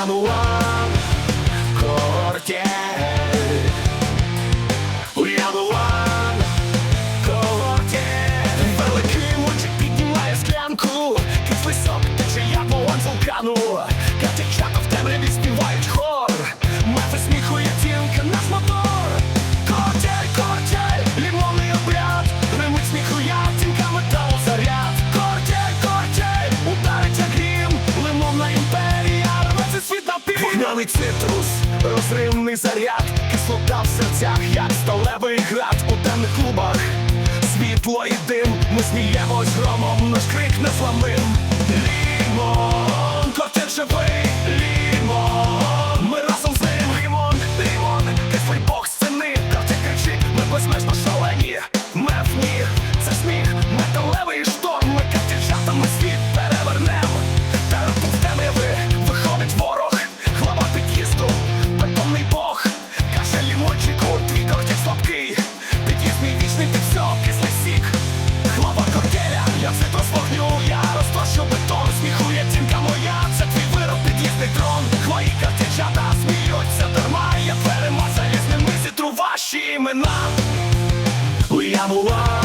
I'm the one Вогняний цитрус, розривний заряд Кислота в серцях, як сталевий град У темних клубах. Світло і дим, ми сміємось громом, наш крик не Лімо імена уявував.